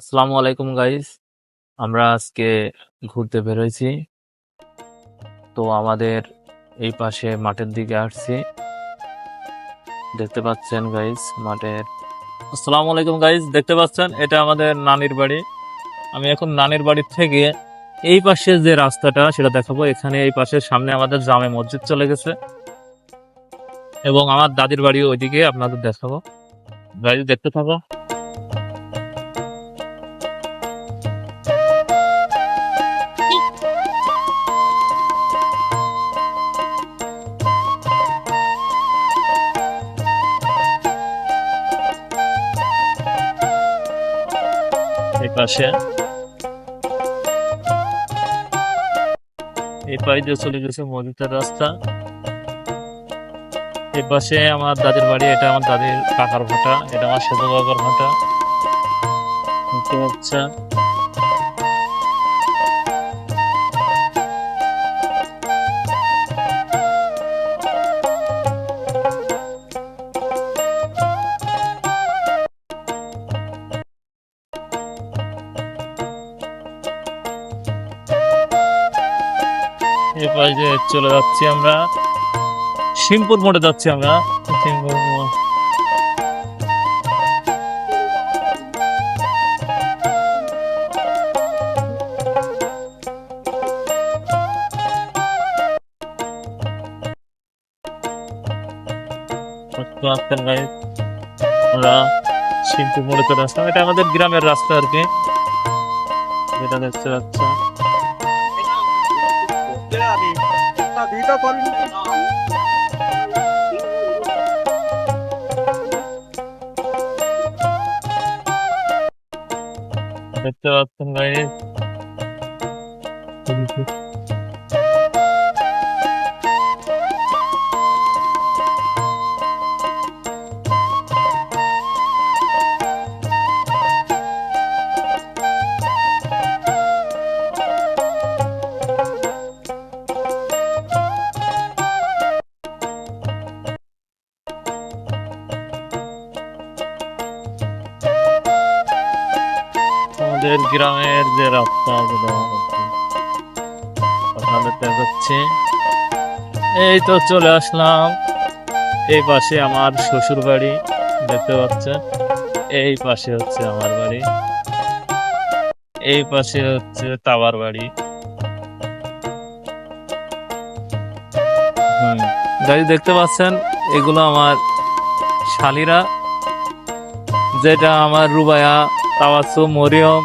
আসসালামু আলাইকুম গাইস আমরা আজকে ঘুরতে বেরোইছি। তো আমাদের এই পাশে মাঠের দিকে আসছি। দেখতে পাচ্ছেন গাইস মাঠের আসসালামু আলাইকুম গাইস দেখতে পাচ্ছেন? এটা আমাদের নানির বাড়ি। আমি এখন নানির বাড়ির থেকে এই পাশে যে রাস্তাটা, সেটা দেখাবো। এখানে এই পাশের সামনে আমাদের জামে মসজিদ চলে গেছে। এবং আমার দাদির বাড়ি ওইদিকে আপনাদের দেখাবো। গাইস দেখতে থাকো। পাশে। এই পাশ দিয়ে চলে গেছে মসজিদের রাস্তা। এ পাশে আমার দাদির বাড়ি, এটা আমার দাদির কাকার ভাটা, এটা আমার সেতু কাকার ভাটা দেখতে এই পাশ চলে যাচ্ছি আমরা। শিমপুর মোড়ে যাচ্ছি আমরা। শিমপুর মোড়। আমরা শিমপুর মোড়ে চলে আসলাম। এটা আমাদের গ্রামের রাস্তা আর কি। যেটা দেখতে পাচ্ছেন দেখতে পাচ্ছেন গাইস। আমাদের গ্রামের যে রাস্তা যেটা আপনাদের দেখাচ্ছি এই তো চলে আসলাম। এই পাশে আমার শ্বশুর বাড়ি, দেখতে পাচ্ছেন? এই পাশে হচ্ছে আমার বাড়ি। এই পাশে হচ্ছে তাবার বাড়ি। গাড়ি দেখতে পাচ্ছেন? এগুলো আমার শালিরা, যেটা আমার রুবায়া তাওয়াসু মরিয়ম